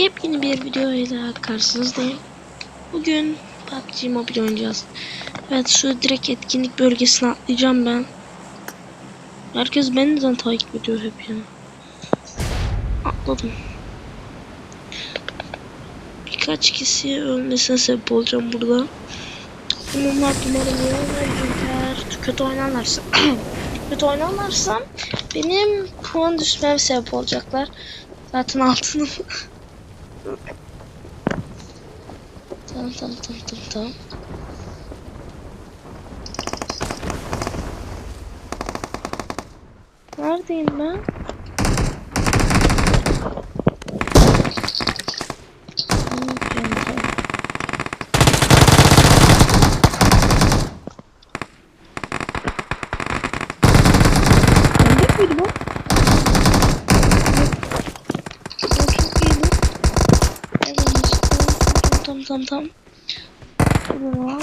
Yepyeni bir videoyla karşınızdayım. Bugün PUBG Mobile oynayacağız. Evet şu direkt etkinlik bölgesine atlayacağım ben. Herkes beni neden takip ediyor hep ya. Atladım. Birkaç kişi ölmesine sebep olacağım burada. Bunlar umarım. Eğer kötü oynarlarsa kötü oynarlarsa benim puan düşmem sebep olacaklar. Zaten altını Tamam tamam tamam tamam tamam. Neredeyim ben? Tamam tamam.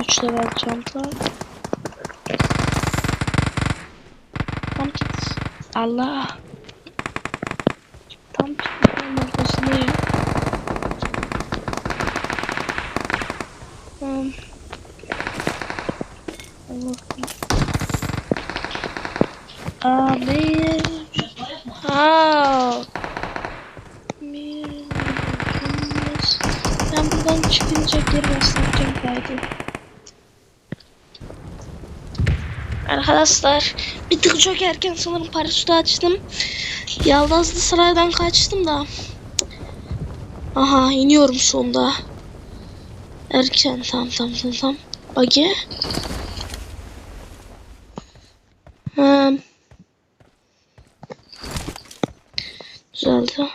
Üç level çanta. Tam git. Allah. Tam çıkmışın ortasındayım. Tamam. Allah'ım. Ha. Yalnız Ben buradan çıkınca geri basacağım kaydı. Arkadaşlar bir tık çok erken sanırım paraşütü açtım. Yaldızlı saraydan kaçtım da. Aha iniyorum sonunda. Erken tamam tamam tamam tamam. Bagi. Hmm. Güzeldi.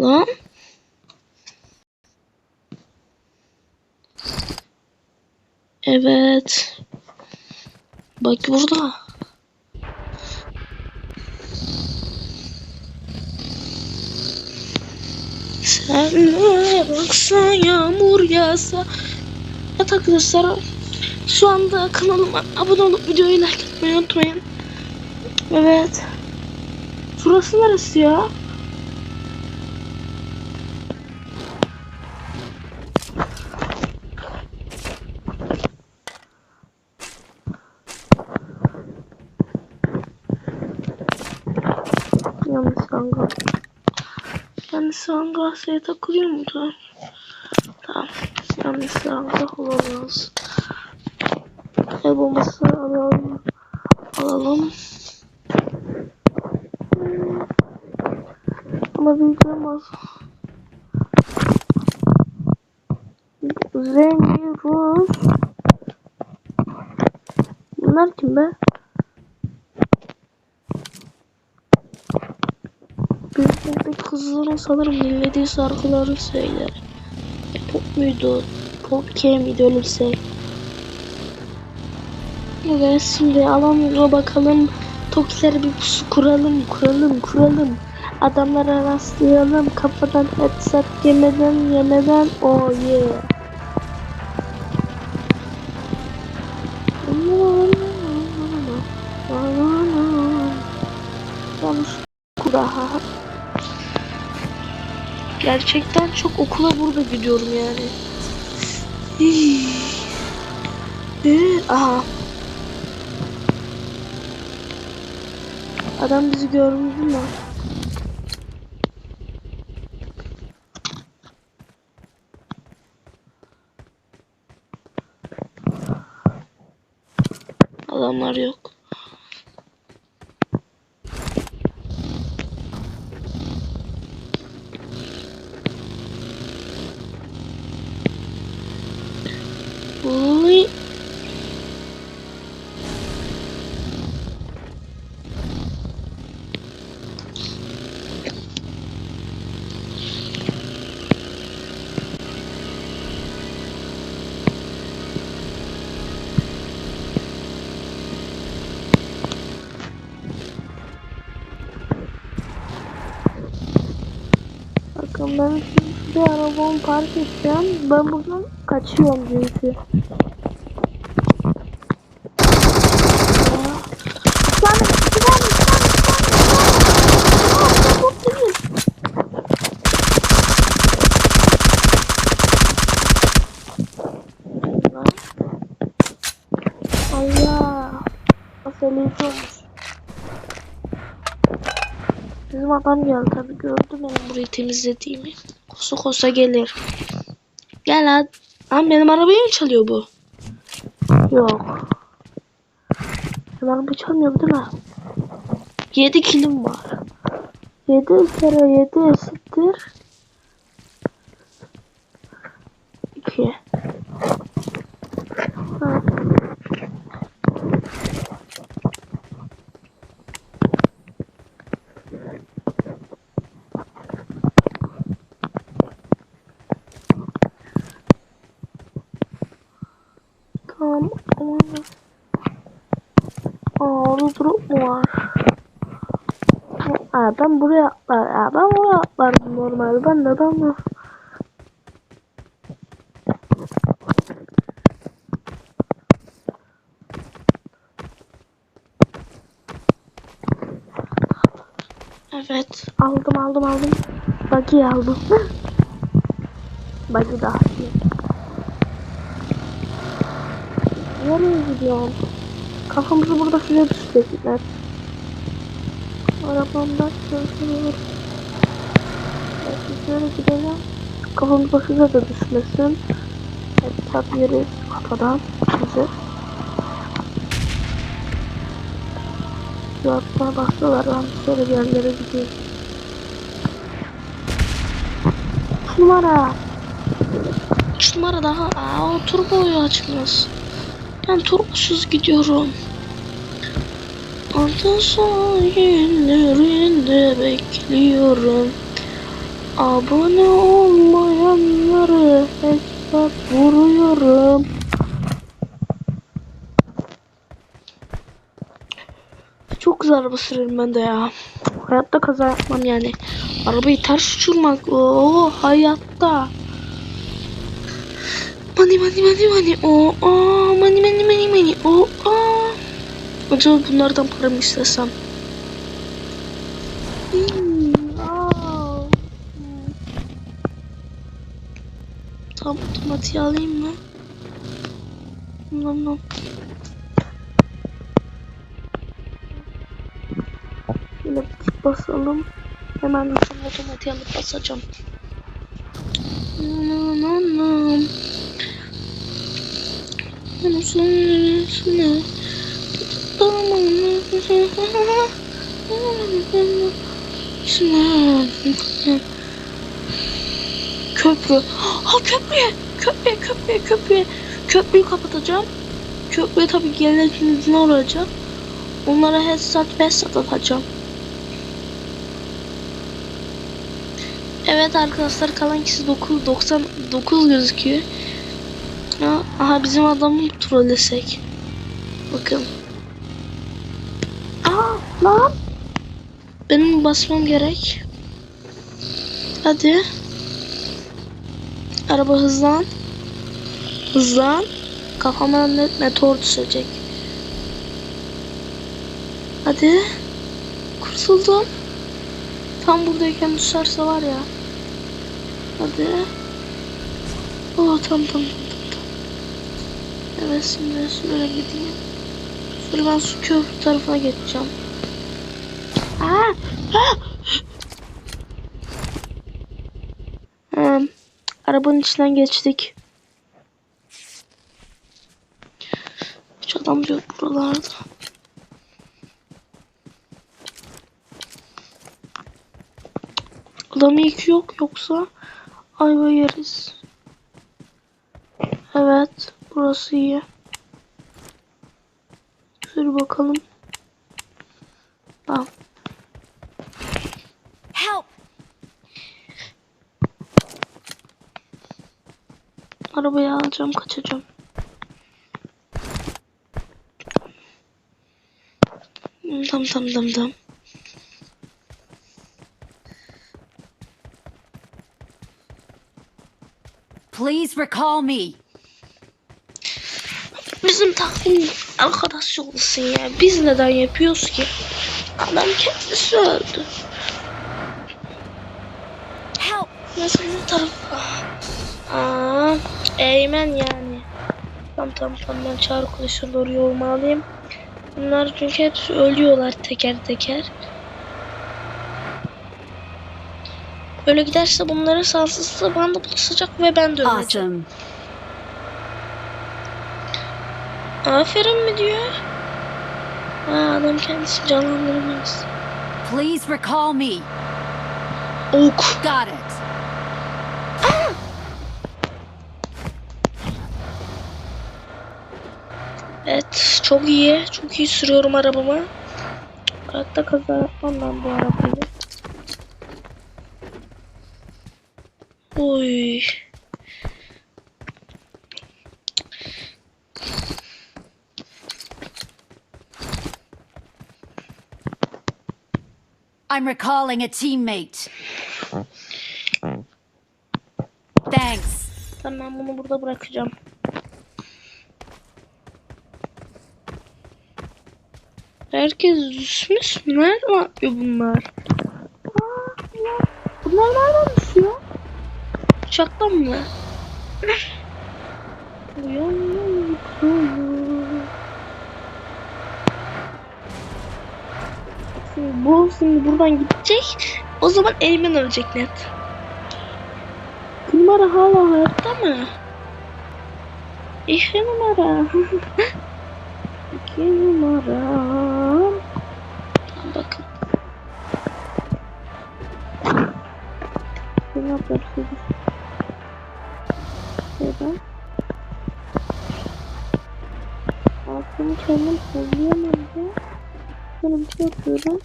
Lan. Evet. Bak burada. Sen ne baksa yağmur yağsa. Evet arkadaşlar. Şu anda kanalıma abone olup videoyu like atmayı unutmayın. Evet. Şurası neresi ya? Yanlış hangar takılıyor mu da? Tamam. Yanlış hangar olamaz. El bombası alalım. Alalım. Alabileceğim az. Zengi, Rus. Bunlar kim be? Büyüklerdeki kızların sanırım dinlediği şarkıları söyler. Pop muydu? Pop K miydi öyle bir şey. Evet şimdi alanlara bakalım. Tokilere bir pusu kuralım, kuralım, kuralım. Adamlara rastlayalım. Kafadan headset yemeden yemeden. Oh yeah. Yanlış daha. Gerçekten çok okula burada gidiyorum yani. Hii. Hii. Aha. Adam bizi görmüş mü? Adamlar yok. Uy. Ben şimdi arabamı park edeceğim. Ben buradan kaçıyorum çünkü. Delici olmuş. Bizim adam geldi tabii gördü benim burayı temizlediğimi. Kosa kosa gelir. Gel hadi. Lan benim arabayı mı çalıyor bu? Yok. Benim araba çalmıyor değil mi? 7 kilim var. 7 kere 7 eşittir. 2. Ha. Tamam. aman. Aa orada drop mu var? Aa, ben buraya atlar. Aa, ben buraya atlardım normalde. Ben neden bu? Evet. Aldım aldım aldım. Buggy aldım. Buggy daha iyi. Nereye gidiyorsun? Kafamızı burada şuraya düşecekler. Arabamda çalışıyor. Evet, şöyle gidelim. Kafamız başına da düşmesin. Evet, çat yeriz kafadan. Bizi. Yapmaya başlıyorlar. Ben şöyle bir yerlere gideyim. Numara. Üç numara daha. Aa, o turboyu açmaz. Ben turbosuz gidiyorum. Altın sahillerinde bekliyorum. Abone olmayanları hesap vuruyorum. Çok güzel araba sürerim ben de ya. Hayatta kaza yapmam yani. Arabayı ters uçurmak. Oo hayatta. Mani mani mani mani. Oo aa mani mani mani mani. Oo aa. Acaba bunlardan para mı istesem? Tam otomatiği alayım mı? Nom nom. Şöyle basalım. Hemen tam otomatiğe alıp basacağım. Nom nom nom. Nom nom. Köprü. Ha köprüye. Köprüye köprüye köprüye. Köprüyü kapatacağım. Köprüye tabii gelenizin olacak. Onlara headshot headshot atacağım. Evet arkadaşlar kalan kişi 9 99 gözüküyor. Ha, aha bizim adamı trollesek. Bakın. Lan. Benim basmam gerek. Hadi. Araba hızlan. Hızlan. Kafama net meteor düşecek. Hadi. Kurtuldum. Tam buradayken düşerse var ya. Hadi. Oh tam tam tam tam. tam. Evet şimdi şöyle gideyim. Sonra ben şu köprü tarafına geçeceğim. Aa! Aa! Arabanın içinden geçtik. Hiç adam yok buralarda. Adam ilk yok yoksa ayva yeriz. Evet burası iyi. Şöyle bakalım. Tamam. Help! Arabayı alacağım kaçacağım. Tamam tamam tamam tamam. Please recall me. Bizim takım arkadaş olsun ya. Biz neden yapıyoruz ki? Adam kendisi öldü. Help! Tarafa? Aa, eğmen yani. Tamam tamam tamam ben çağrı kulesine doğru yolumu alayım. Bunlar çünkü hepsi ölüyorlar teker teker. Öyle giderse bunlara sansızsa bana da bulaşacak ve ben de öleceğim. Awesome. Aferin mi diyor? Ha, adam kendisi canlandırmaz. Please recall me. Ok. Got it. Evet çok iyi. Çok iyi sürüyorum arabamı. Hayatta kaza yapmam ben bu arabayla. Oy. I'm recalling a teammate. Thanks. Tamam bunu burada bırakacağım. Herkes düşmüş mü? Nereden atlıyor bunlar? Aa, bunlar, bunlar nereden düşüyor? Uçaktan mı? Şimdi bu şimdi buradan gidecek. O zaman Eymen ölecek net. Numara hala hayatta mı? İki numara. İki numara. Ne yapıyorsunuz? Neden? Aklımı kendim söyleyemem Böyle bir şey yapıyorum.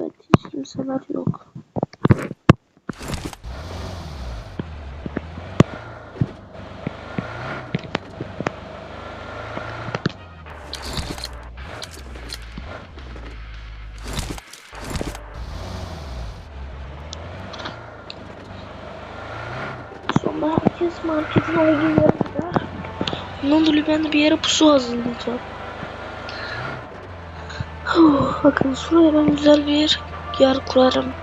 Evet hiç kimseler yok. Herkes marketin olduğu yere. Ondan dolayı ben bir yere pusu hazırlayacağım. Bakın şuraya ben güzel bir yer kurarım.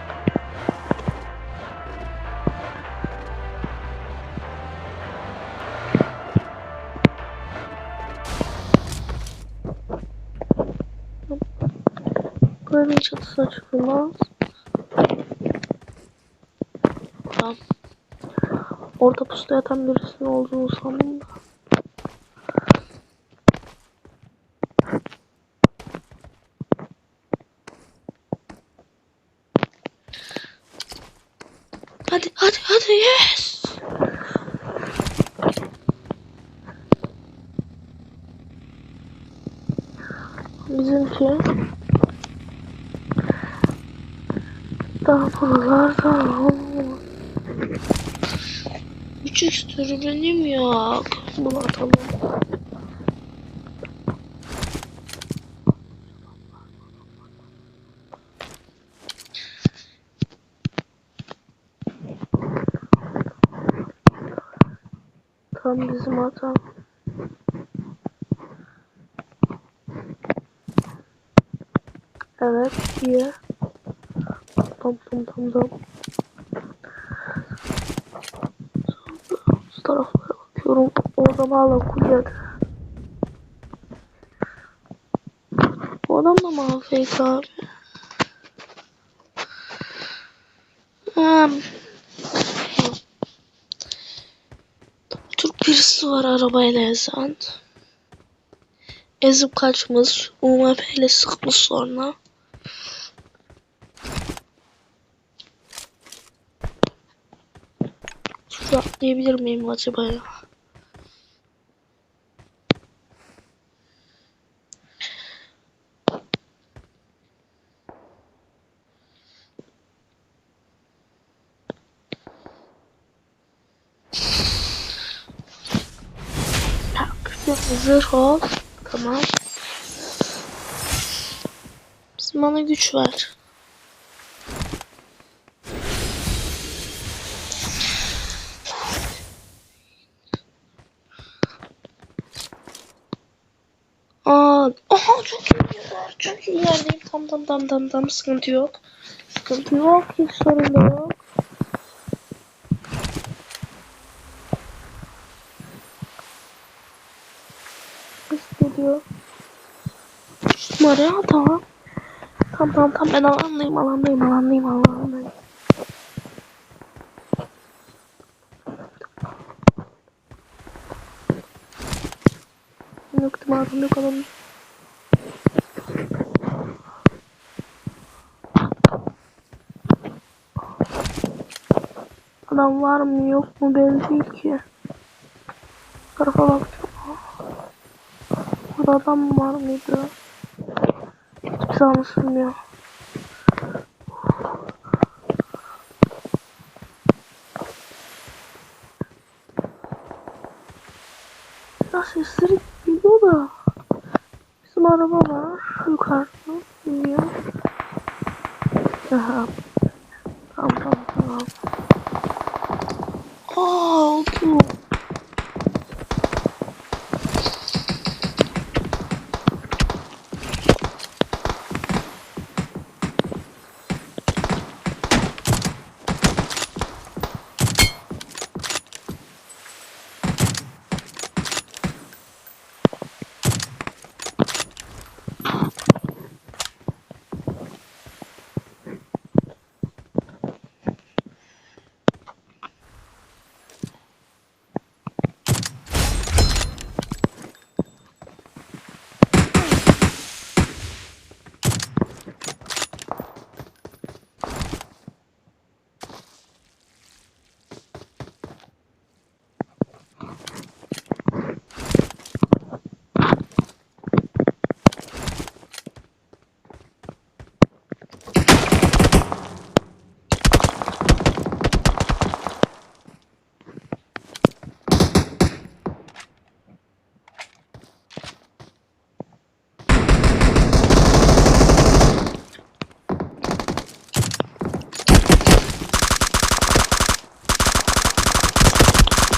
Pusuda yatan birisinin olduğunu sandım da. Hadi hadi hadi yes. Bizimki daha buralarda olmaz. Üç türbenim yok. Bunu atalım. Tam bizim hatam. Evet, iyi. Tam tam tam tam. Taraflara bakıyorum. Oradan hala kuryede. Bu adam da mı AFK abi? Hmm. Türk birisi var arabayla ezen. Ezip kaçmış. UMP ile sıkmış sonra. Şuraya atlayabilir miyim acaba ya? Zırh ol. Tamam. Bizim bana güç ver. Aa lan. Aha çok iyi yer. Çok iyi yerdeyim. Tam tam tam tam tam sıkıntı yok. Sıkıntı yok. Hiç sorun yok. Geliyor? Numara tamam. Tamam tamam tamam ben alandayım alandayım alandayım alandayım. Yok tamam yok alalım. Adam var mı yok mu belli değil ki. Tarafa bakacağım. Burada adam var mıydı? Kimse anlaşılmıyor. Ya sesleri geliyor da. Bizim araba var. Yukarıda. Bilmiyorum. Aha. Tamam tamam tamam. Aa oldu.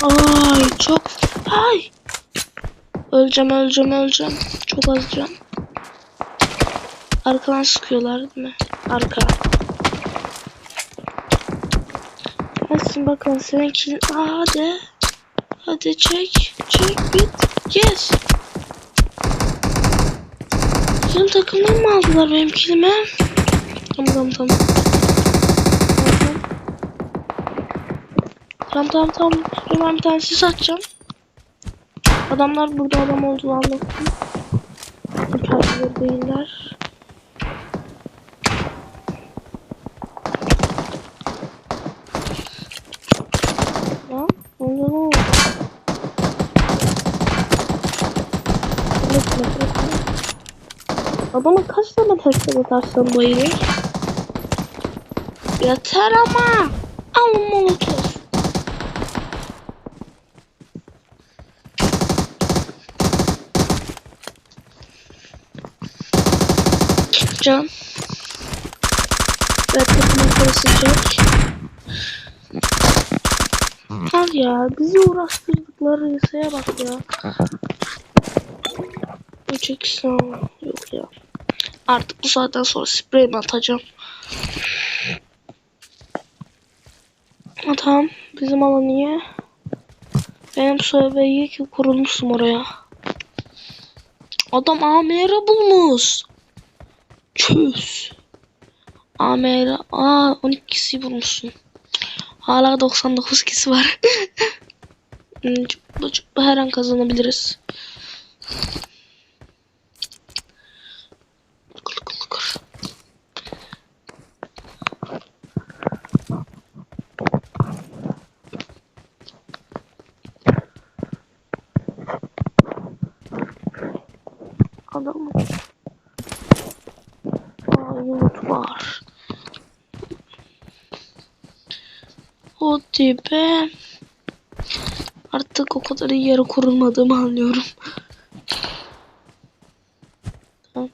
Ay çok ay. Öleceğim öleceğim öleceğim. Çok az can. Arkadan sıkıyorlar değil mi? Arka. Gelsin bakalım seninki. Aa, hadi. Hadi çek. Çek bit. Yes. Bizim takımdan mı aldılar benim kilimi? Tamam tamam tamam. Tamam tamam tamam. Ben bir tane atacağım. Adamlar burada adam olduğunu anlattım. Mükemmel değiller. Lan onda ne oldu? Bekle, bekle. Adama kaç tane teslim atarsan bayılır? Yeter ama. Alın molotof. Can. Ve takımın karışacak. Al ya bizi uğraştırdıkları liseye bak ya. Üç ikisi yok ya. Artık bu saatten sonra sprey mi atacağım? Tamam bizim alan iyi. Benim soybeyi ki kurulmuşum oraya. Adam AMR bulmuş. Çöz. AMR. Aa 12 kişi vurmuşsun. Hala 99 kişi var. Bu, her an kazanabiliriz. Lukur, lukur, lukur. Adamın Aa, yumurt var. Hadi be. Artık o kadar iyi yere kurulmadığımı anlıyorum. Tamam.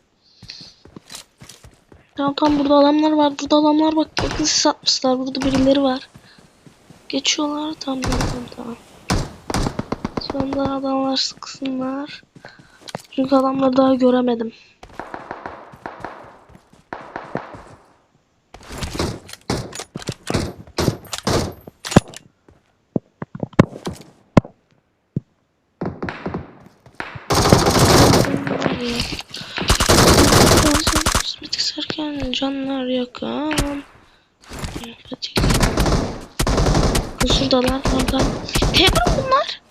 Tamam burada adamlar var. Burada adamlar bak bakın siz atmışlar. Burada birileri var. Geçiyorlar. Tamam tamam. tamam. Şu anda adamlar sıksınlar. Çünkü adamları daha göremedim. Empatik. Kusurdalar orada. Temur bunlar.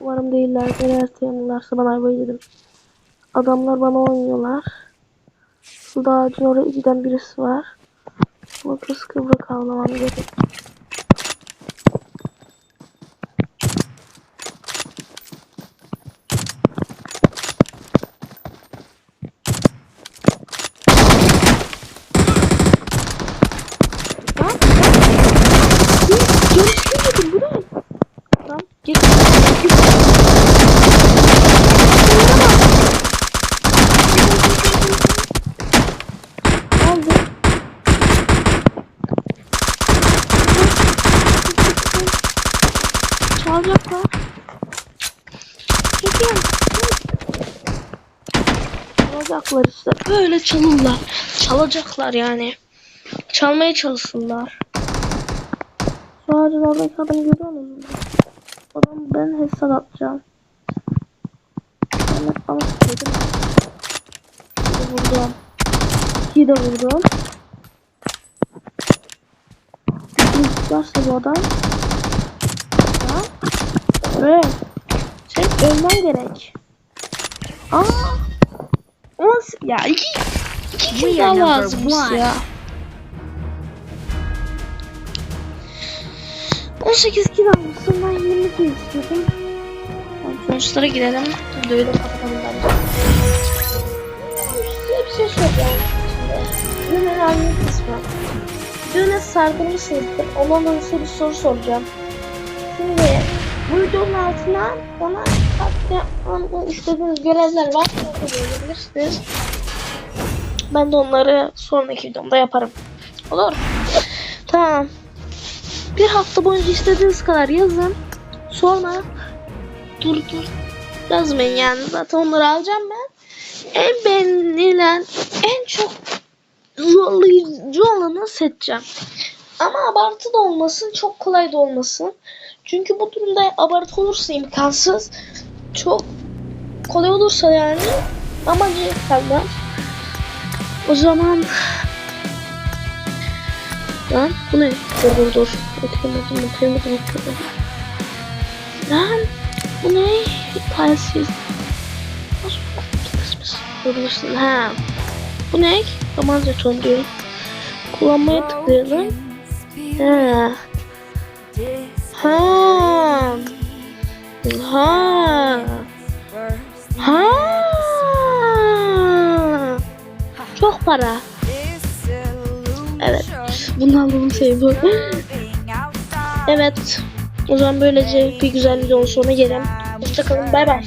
Umarım değiller. Eğer temurlarsa ben ayvayı yedim. Adamlar bana oynuyorlar. Şurada ağacın oraya giden birisi var. Ama kız kıvrık avlamam gerek. çalacaklar işte. Böyle çalırlar. Çalacaklar yani. Çalmaya çalışırlar. Şu ağacın oradaki adamı görüyor musun? Adam ben hesap atacağım. Ben ama sıkıyordum. Bir de vurdum. İkiyi de vurdum. Gücünü bu adam. Ha? Evet. Senin ölmen gerek. Aaa. 10 ya iki iki kişi daha lazımmış ya. 18 kilo almışsın ben 20 kilo istiyordum. Sonuçlara girelim. Videoyu da kapatalım bence. Size bir şey söyleyeceğim şimdi. Bunun önemli kısmı. Videoya sarkılmışsınızdır. Ona nasıl bir soru soracağım. Şimdi bu videonun altına bana yapmamı istediğiniz görevler var. Ben de onları sonraki videomda yaparım. Olur. Tamam. Bir hafta boyunca istediğiniz kadar yazın. Sonra dur dur. Yazmayın yani. Zaten onları alacağım ben. En beğenilen, en çok zorlayıcı olanı seçeceğim. Ama abartı da olmasın, çok kolay da olmasın. Çünkü bu durumda abartı olursa imkansız. Çok kolay olursa yani amacı kalmaz. O zaman Lan bu ne? Dur dur dur. Okuyamadım okuyamadım okuyamadım. Lan bu ne? Kısmız? Durmuşsun ha. Bu ne? Aman jeton diyor. Kullanmaya tıklayalım. Ha. Ha. Ha. Ha. Çok para. Evet. Bunu seviyorum. Evet. O zaman böylece bir güzel videonun sonuna gelelim. Hoşçakalın. Bay bay.